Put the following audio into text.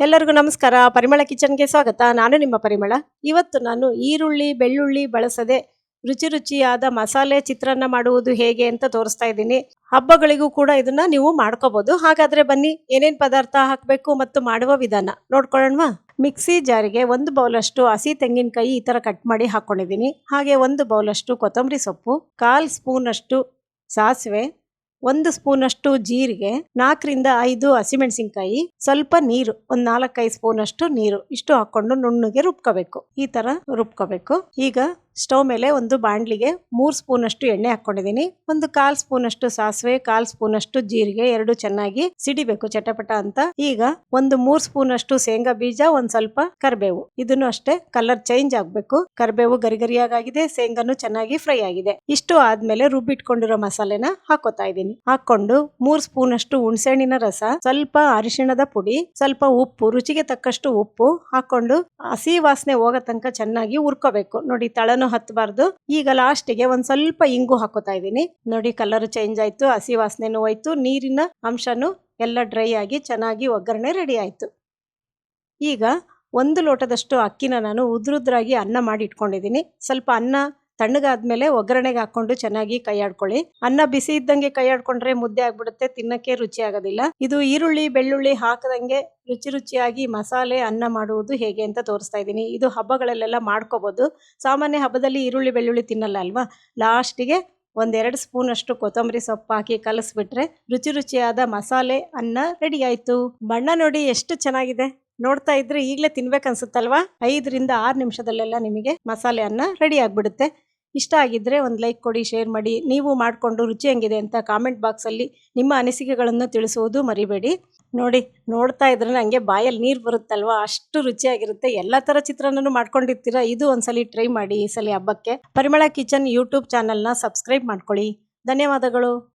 ಎಲ್ಲರಿಗೂ ನಮಸ್ಕಾರ. ಪರಿಮಳ ಕಿಚನ್ಗೆ ಸ್ವಾಗತ. ನಾನು ನಿಮ್ಮ ಪರಿಮಳ. ಇವತ್ತು ನಾನು ಈರುಳ್ಳಿ, ಬೆಳ್ಳುಳ್ಳಿ ಬಳಸದೆ ರುಚಿ ರುಚಿಯಾದ ಮಸಾಲೆ ಚಿತ್ರಾನ್ನ ಮಾಡುವುದು ಹೇಗೆ ಅಂತ ತೋರಿಸ್ತಾ ಇದ್ದೀನಿ. ಹಬ್ಬಗಳಿಗೂ ಕೂಡ ಇದನ್ನ ನೀವು ಮಾಡ್ಕೋಬಹುದು ಹಾಗಾದ್ರೆ ಬನ್ನಿ, ಏನೇನು ಪದಾರ್ಥ ಹಾಕಬೇಕು ಮತ್ತು ಮಾಡುವ ವಿಧಾನ ನೋಡ್ಕೊಳ್ಳೋಣವಾ? ಮಿಕ್ಸಿ ಜಾರಿಗೆ ಒಂದು ಬೌಲಷ್ಟು ಹಸಿ ತೆಂಗಿನಕಾಯಿ ಈ ತರ ಕಟ್ ಮಾಡಿ ಹಾಕ್ಕೊಂಡಿದ್ದೀನಿ ಹಾಗೆ ಒಂದು ಬೌಲಷ್ಟು ಕೊತ್ತಂಬರಿ ಸೊಪ್ಪು, ಕಾಲ್ ಸ್ಪೂನ್ ಅಷ್ಟು ಸಾಸಿವೆ ಒಂದು ಸ್ಪೂನ್ ಅಷ್ಟು ಜೀರಿಗೆ, ನಾಲ್ಕರಿಂದ ಐದು ಹಸಿಮೆಣಸಿನಕಾಯಿ, ಸ್ವಲ್ಪ ನೀರು, ಒಂದ್ ನಾಲ್ಕೈದು ಸ್ಪೂನ್ ಅಷ್ಟು ನೀರು. ಇಷ್ಟು ಹಾಕೊಂಡು ನುಣ್ಣಗೆ ರುಬ್ಕೋಬೇಕು. ಈ ತರ ರುಬ್ಕೋಬೇಕು. ಈಗ ಸ್ಟವ್ ಮೇಲೆ ಒಂದು ಬಾಣಲಿಗೆ ಮೂರ್ ಸ್ಪೂನ್ ಅಷ್ಟು ಎಣ್ಣೆ ಹಾಕೊಂಡಿದ್ದೀನಿ. ಒಂದು ಕಾಲ್ ಸ್ಪೂನ್ ಅಷ್ಟು ಸಾಸಿವೆ, ಕಾಲ್ ಸ್ಪೂನ್ ಅಷ್ಟು ಜೀರಿಗೆ, ಎರಡು ಚೆನ್ನಾಗಿ ಸಿಡಿಬೇಕು ಚಟಪಟ ಅಂತ. ಈಗ ಒಂದು ಮೂರ್ ಸ್ಪೂನ್ ಅಷ್ಟು ಶೇಂಗಾ ಬೀಜ, ಒಂದ್ ಸ್ವಲ್ಪ ಕರಿಬೇವು. ಇದನ್ನು ಅಷ್ಟೇ ಕಲರ್ ಚೇಂಜ್ ಆಗ್ಬೇಕು. ಕರಿಬೇವು ಗರಿಗರಿಯಾಗಿದೆ ಶೇಂಗಾನು ಚೆನ್ನಾಗಿ ಫ್ರೈ ಆಗಿದೆ. ಇಷ್ಟು ಆದ್ಮೇಲೆ ರುಬ್ಬಿಟ್ಕೊಂಡಿರೋ ಮಸಾಲೆನ ಹಾಕೋತಾ ಇದ್ದೀನಿ. ಹಾಕೊಂಡು ಮೂರ್ ಸ್ಪೂನ್ ಅಷ್ಟು ಹುಣಸೆಹಣ್ಣಿನ ರಸ, ಸ್ವಲ್ಪ ಅರಿಶಿಣದ ಪುಡಿ, ಸ್ವಲ್ಪ ಉಪ್ಪು, ರುಚಿಗೆ ತಕ್ಕಷ್ಟು ಉಪ್ಪು ಹಾಕೊಂಡು ಹಸಿ ವಾಸನೆ ಹೋಗೋ ತನಕ ಚೆನ್ನಾಗಿ ಹುರ್ಕೋಬೇಕು. ನೋಡಿ ತಳನು ಹತ್ತಬಾರ್ದು ಈಗ ಲಾಸ್ಟಿಗೆ ಒಂದ್ ಸ್ವಲ್ಪ ಇಂಗು ಹಾಕೋತಾ ಇದ್ದೀನಿ. ನೋಡಿ ಕಲರ್ ಚೇಂಜ್ ಆಯ್ತು, ಹಸಿ ವಾಸನೆನೂ ಹೋಯ್ತು, ನೀರಿನ ಅಂಶನು ಎಲ್ಲ ಡ್ರೈ ಆಗಿ ಚೆನ್ನಾಗಿ ಒಗ್ಗರಣೆ ರೆಡಿ ಆಯ್ತು. ಈಗ ಒಂದು ಲೋಟದಷ್ಟು ಅಕ್ಕಿನ ನಾನು ಉದ್ರುದ್ರಾಗಿ ಅನ್ನ ಮಾಡಿ ಇಟ್ಕೊಂಡಿದ್ದೀನಿ. ಸ್ವಲ್ಪ ಅನ್ನ ತಣ್ಣಗಾದ್ಮೇಲೆ ಒಗ್ಗರಣೆಗೆ ಹಾಕೊಂಡು ಚೆನ್ನಾಗಿ ಕೈ ಆಡ್ಕೊಳ್ಳಿ. ಅನ್ನ ಬಿಸಿ ಇದ್ದಂಗೆ ಕೈ ಆಡ್ಕೊಂಡ್ರೆ ಮುದ್ದೆ ಆಗ್ಬಿಡುತ್ತೆ, ತಿನ್ನಕ್ಕೆ ರುಚಿ ಆಗೋದಿಲ್ಲ. ಇದು ಈರುಳ್ಳಿ, ಬೆಳ್ಳುಳ್ಳಿ ಹಾಕದಂಗೆ ರುಚಿ ರುಚಿಯಾಗಿ ಮಸಾಲೆ, ಅನ್ನ ಮಾಡುವುದು ಹೇಗೆ ಅಂತ ತೋರಿಸ್ತಾ ಇದ್ದೀನಿ. ಇದು ಹಬ್ಬಗಳಲ್ಲೆಲ್ಲ ಮಾಡ್ಕೋಬಹುದು ಸಾಮಾನ್ಯ ಹಬ್ಬದಲ್ಲಿ ಈರುಳ್ಳಿ, ಬೆಳ್ಳುಳ್ಳಿ ತಿನ್ನಲ್ಲ ಅಲ್ವಾ? ಲಾಸ್ಟಿಗೆ ಒಂದೆರಡು ಸ್ಪೂನ್ ಅಷ್ಟು ಕೊತ್ತಂಬರಿ ಸೊಪ್ಪು ಹಾಕಿ ಕಲಸ್ಬಿಟ್ರೆ ರುಚಿ ರುಚಿಯಾದ ಮಸಾಲೆ, ಅನ್ನ ರೆಡಿ ಆಯ್ತು. ಬಣ್ಣ ನೋಡಿ ಎಷ್ಟು ಚೆನ್ನಾಗಿದೆ. ನೋಡ್ತಾ ಇದ್ರೆ ಈಗಲೇ ತಿನ್ಬೇಕನ್ಸುತ್ತಲ್ವಾ? ಐದರಿಂದ ಆರು ನಿಮಿಷದಲ್ಲೆಲ್ಲ ನಿಮಗೆ ಮಸಾಲೆ ಅನ್ನ ರೆಡಿ ಆಗಿಬಿಡುತ್ತೆ. ಇಷ್ಟ ಆಗಿದ್ರೆ ಒಂದು ಲೈಕ್ ಕೊಡಿ ಶೇರ್ ಮಾಡಿ. ನೀವು ಮಾಡಿಕೊಂಡು ರುಚಿ ಹೆಂಗಿದೆ ಅಂತ ಕಾಮೆಂಟ್ ಬಾಕ್ಸಲ್ಲಿ ನಿಮ್ಮ ಅನಿಸಿಕೆಗಳನ್ನು ತಿಳಿಸುವುದು ಮರಿಬೇಡಿ. ನೋಡಿ, ನೋಡ್ತಾ ಇದ್ರೆ ನನಗೆ ಬಾಯಲ್ಲಿ ನೀರು ಬರುತ್ತಲ್ವಾ? ಅಷ್ಟು ರುಚಿಯಾಗಿರುತ್ತೆ. ಎಲ್ಲ ಥರ ಚಿತ್ರಾನ್ನೂ ಮಾಡ್ಕೊಂಡಿರ್ತೀರಾ? ಇದು ಒಂದ್ಸಲಿ ಟ್ರೈ ಮಾಡಿ ಈ ಸಲ ಹಬ್ಬಕ್ಕೆ. ಪರಿಮಳ ಕಿಚನ್ ಯೂಟ್ಯೂಬ್ ಚಾನಲ್ನ ಸಬ್ಸ್ಕ್ರೈಬ್ ಮಾಡ್ಕೊಳ್ಳಿ. ಧನ್ಯವಾದಗಳು.